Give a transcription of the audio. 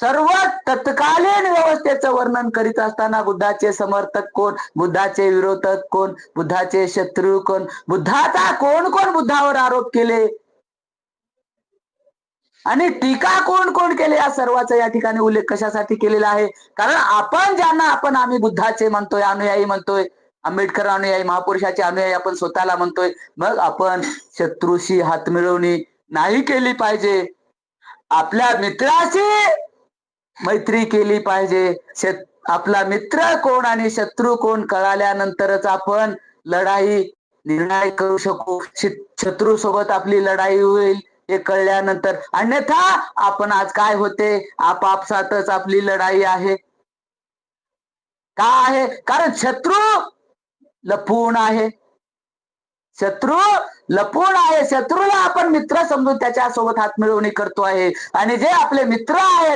सर्व तत्कालीन व्यवस्थेचं वर्णन करीत असताना बुद्धाचे समर्थक कोण? बुद्धाचे विरोधक कोण? बुद्धाचे शत्रू कोण? बुद्धाचा कोण कोण बुद्धावर आरोप केले? आणि टीका कोण कोण केले? या सर्वाचा या ठिकाणी उल्लेख कशासाठी केलेला आहे? कारण आपण ज्यांना आपण आम्ही बुद्धाचे म्हणतोय अनुयायी म्हणतोय आंबेडकर अनुयायी महापुरुषाचे अनुयायी आपण स्वतःला म्हणतोय मग आपण शत्रूशी हात मिळवणी नाही केली पाहिजे. आपल्या मित्राशी मैत्री केली पाहिजे. आपला मित्र कोण आणि शत्रू कोण कळाल्यानंतरच आपण लढाई निर्णय करू शकू. शत्रू सोबत आपली लढाई होईल हे कळल्यानंतर. अन्यथा आपण आज काय होते? आपापसातच आपली लढाई आहे. का आहे? कारण शत्रू लपून आहे. शत्रू लपून आहे. शत्रूला आपण मित्र समजून त्याच्या सोबत हात मिळवणी करतो आहे. आणि जे आपले मित्र आहेत